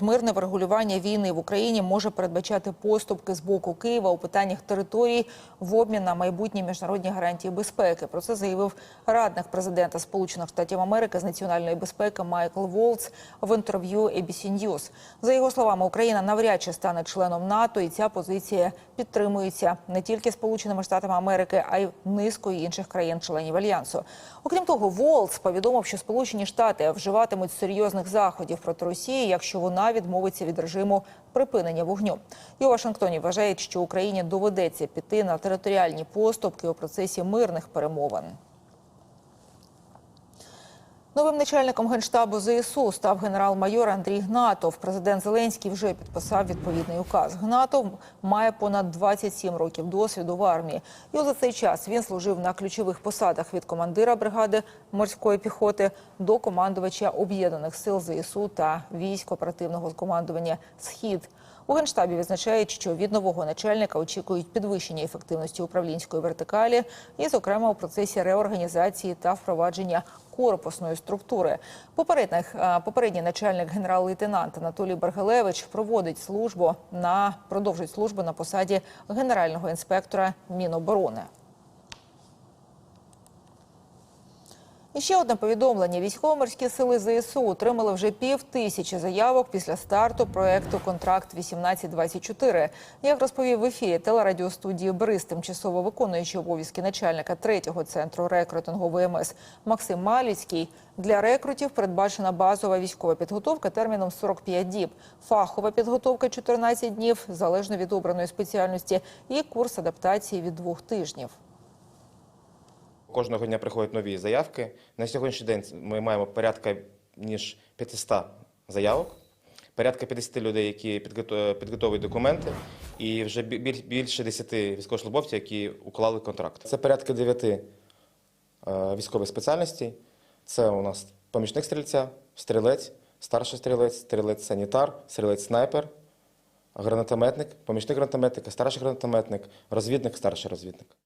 Мирне врегулювання війни в Україні може передбачати поступки з боку Києва у питаннях територій в обмін на майбутні міжнародні гарантії безпеки. Про це заявив радник президента Сполучених Штатів Америки з національної безпеки Майкл Волц в інтерв'ю ABC News. За його словами, Україна навряд чи стане членом НАТО, і ця позиція підтримується не тільки Сполученими Штатами Америки, а й низкою інших країн-членів альянсу. Окрім того, Волц повідомив, що Сполучені Штати вживатимуть серйозних заходів проти Росії, якщо вона відмовиться від режиму припинення вогню. І у Вашингтоні вважають, що Україні доведеться піти на територіальні поступки у процесі мирних перемовин. Новим начальником генштабу ЗСУ став генерал-майор Андрій Гнатов. Президент Зеленський вже підписав відповідний указ. Гнатов має понад 27 років досвіду в армії. І за цей час він служив на ключових посадах від командира бригади морської піхоти до командувача об'єднаних сил ЗСУ та військ оперативного командування Схід. У генштабі відзначають, що від нового начальника очікують підвищення ефективності управлінської вертикалі, і, зокрема, у процесі реорганізації та впровадження корпусної структури. Попередніх е, попередній начальник генерал-лейтенант Анатолій Бергалевич проводить службу на продовжить службу на посаді генерального інспектора Міноборони. Ще одне повідомлення: військово-морські сили ЗСУ отримали вже пів тисячі заявок після старту проекту Контракт 1824 Як розповів в ефірі телерадіостудії Бриз, тимчасово виконуючий обов'язки начальника третього центру рекрутингу ВМС Максим Маліцький, для рекрутів передбачена базова військова підготовка терміном 45 діб, фахова підготовка 14 днів, залежно від обраної спеціальності, і курс адаптації від двох тижнів. Кожного дня приходять нові заявки. На сьогоднішній день ми маємо порядка ніж 500 заявок, порядка 50 людей, які підготовують документи, і вже більше 10 військовослужбовців, які уклали контракт. Це порядка 9 е, військових спеціальностей. Це у нас помічник стрільця, стрілець, старший стрілець, стрілець-санітар, стрілець-снайпер, гранатометник, помічник гранатометника, старший гранатометник, розвідник, старший розвідник.